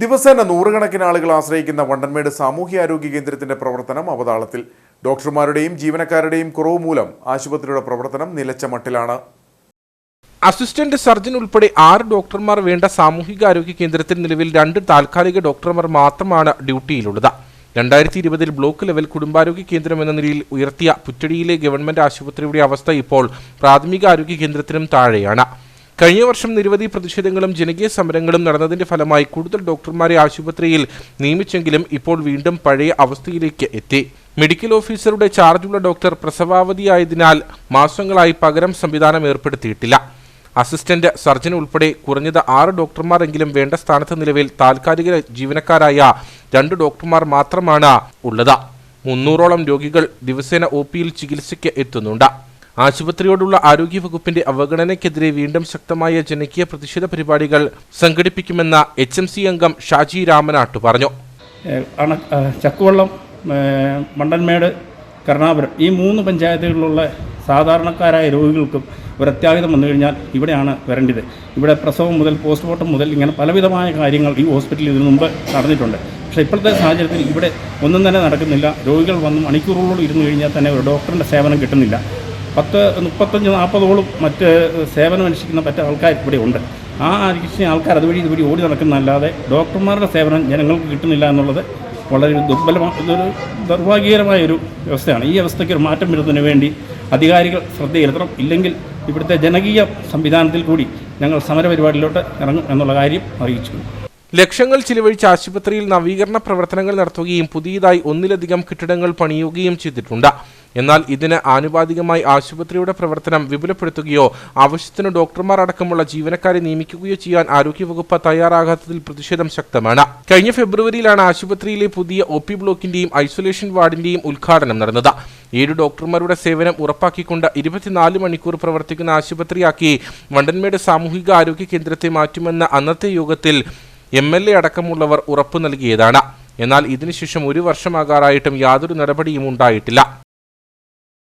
ദിവസേന നൂറുകണക്കിന് ആളുകൾ ആശ്രയിക്കുന്ന വണ്ടൻമേട് സാമൂഹ്യാരോഗ്യ കേന്ദ്രത്തിന്റെ പ്രവർത്തനം അവതാളത്തിൽ. ഡോക്ടർമാരുടെയും ജീവനക്കാരുടെയും കുറവ് മൂലം ആശുപത്രിയുടെ പ്രവർത്തനം നിലച്ച മട്ടിലാണ്. അസിസ്റ്റന്റ് സർജൻ ഉൾപ്പെടെ ആറ് ഡോക്ടർമാർ വേണ്ട സാമൂഹികാരോഗ്യ കേന്ദ്രത്തിൽ നിലവിൽ രണ്ട് താൽക്കാലിക ഡോക്ടർമാർ മാത്രമാണ് ഡ്യൂട്ടിയിലുള്ളത്. രണ്ടായിരത്തി ഇരുപതിൽ ബ്ലോക്ക് ലെവൽ കുടുംബാരോഗ്യ കേന്ദ്രം എന്ന നിലയിൽ ഉയർത്തിയ പുറ്റടിയിലെ ഗവൺമെന്റ് ആശുപത്രിയുടെ അവസ്ഥ ഇപ്പോൾ പ്രാഥമിക ആരോഗ്യ കേന്ദ്രത്തിനും താഴെയാണ്. കഴിഞ്ഞ വർഷം നിരവധി പ്രതിഷേധങ്ങളും ജനകീയ സമരങ്ങളും നടന്നതിന്റെ ഫലമായി കൂടുതൽ ഡോക്ടർമാരെ ആശുപത്രിയിൽ നിയമിച്ചെങ്കിലും ഇപ്പോൾ വീണ്ടും പഴയ അവസ്ഥയിലേക്ക് എത്തി. മെഡിക്കൽ ഓഫീസറുടെ ചാർജുള്ള ഡോക്ടർ പ്രസവാവധിയായതിനാൽ മാസങ്ങളായി പകരം സംവിധാനം ഏർപ്പെടുത്തിയിട്ടില്ല. അസിസ്റ്റന്റ് സർജൻ ഉൾപ്പെടെ കുറഞ്ഞത് ആറ് ഡോക്ടർമാരെങ്കിലും വേണ്ട സ്ഥാനത്ത് നിലവിൽ താൽക്കാലിക ജീവനക്കാരായ രണ്ട് ഡോക്ടർമാർ മാത്രമാണ് ഉള്ളത്. മുന്നൂറോളം രോഗികൾ ദിവസേന ഒ പിയിൽ ചികിത്സയ്ക്ക് എത്തുന്നുണ്ട്. ആശുപത്രിയോടുള്ള ആരോഗ്യവകുപ്പിന്റെ അവഗണനയ്ക്കെതിരെ വീണ്ടും ശക്തമായ ജനകീയ പ്രതിഷേധ പരിപാടികൾ സംഘടിപ്പിക്കുമെന്ന എച്ച് എം സി അംഗം ഷാജി രാമനാട്ട് പറഞ്ഞു. ചക്കുവള്ളം മണ്ടന്മേട് കരുണാപുരം ഈ മൂന്ന് പഞ്ചായത്തുകളിലുള്ള സാധാരണക്കാരായ രോഗികൾക്കും ഒരു അത്യാഹിതം വന്നു കഴിഞ്ഞാൽ ഇവിടെയാണ് വരേണ്ടത്. ഇവിടെ പ്രസവം മുതൽ പോസ്റ്റ്മോർട്ടം മുതൽ ഇങ്ങനെ പലവിധമായ കാര്യങ്ങൾ ഈ ഹോസ്പിറ്റലിൽ ഇതിനു മുമ്പ് നടന്നിട്ടുണ്ട്. പക്ഷേ ഇപ്പോഴത്തെ സാഹചര്യത്തിൽ ഇവിടെ ഒന്നും തന്നെ നടക്കുന്നില്ല. രോഗികൾ വന്ന് മണിക്കൂറുകളോളം ഇരുന്ന് കഴിഞ്ഞാൽ തന്നെ ഒരു ഡോക്ടറിന്റെ സേവനം കിട്ടുന്നില്ല. പത്ത് മുപ്പത്തഞ്ച് നാൽപ്പതോളം മറ്റ് സേവനം അനുഷ്ഠിക്കുന്ന മറ്റ് ആൾക്കാർ ഇവിടെ ഉണ്ട്. ആ അനുഷ്ഠിക്കുന്ന ആൾക്കാർ അതുവഴി ഇതുവഴി ഓടി നടക്കുന്നതല്ലാതെ ഡോക്ടർമാരുടെ സേവനം ജനങ്ങൾക്ക് കിട്ടുന്നില്ല എന്നുള്ളത് വളരെ ദുർബലമായ ഇതൊരു ദൗർഭാഗ്യകരമായ ഒരു വ്യവസ്ഥയാണ്. ഈ അവസ്ഥയ്ക്ക് ഒരു മാറ്റം വരുന്നതിന് വേണ്ടി അധികാരികൾ ശ്രദ്ധ ചെലുത്തണം ഇല്ലെങ്കിൽ ഇവിടുത്തെ ജനകീയ സംവിധാനത്തിൽ കൂടി ഞങ്ങൾ സമരപരിപാടിയിലോട്ട് ഇറങ്ങും എന്നുള്ള കാര്യം അറിയിച്ചു. ലക്ഷങ്ങൾ ചിലവഴിച്ച് ആശുപത്രിയിൽ നവീകരണ പ്രവർത്തനങ്ങൾ നടത്തുകയും പുതിയതായി ഒന്നിലധികം കെട്ടിടങ്ങൾ പണിയുകയും ചെയ്തിട്ടുണ്ട്. എന്നാൽ ഇതിന് ആനുപാതികമായി ആശുപത്രിയുടെ പ്രവർത്തനം വിപുലപ്പെടുത്തുകയോ ആവശ്യത്തിന് ഡോക്ടർമാർ അടക്കമുള്ള ജീവനക്കാരെ നിയമിക്കുകയോ ചെയ്യാൻ ആരോഗ്യവകുപ്പ് തയ്യാറാകാത്തതിൽ പ്രതിഷേധം ശക്തമാണ്. കഴിഞ്ഞ ഫെബ്രുവരിയിലാണ് ആശുപത്രിയിലെ പുതിയ ഒ പി ബ്ലോക്കിന്റെയും ഐസൊലേഷൻ വാർഡിന്റെയും ഉദ്ഘാടനം നടന്നത്. ഏഴ് ഡോക്ടർമാരുടെ സേവനം ഉറപ്പാക്കിക്കൊണ്ട് ഇരുപത്തിനാല് മണിക്കൂർ പ്രവർത്തിക്കുന്ന ആശുപത്രിയാക്കി വണ്ടൻമേട് സാമൂഹിക ആരോഗ്യ കേന്ദ്രത്തെ മാറ്റുമെന്ന അന്നത്തെ യോഗത്തിൽ എം എൽ എ അടക്കമുള്ളവർ ഉറപ്പു നൽകിയതാണ്. എന്നാൽ ഇതിനുശേഷം ഒരു വർഷമാകാറായിട്ടും യാതൊരു നടപടിയും ഉണ്ടായിട്ടില്ല.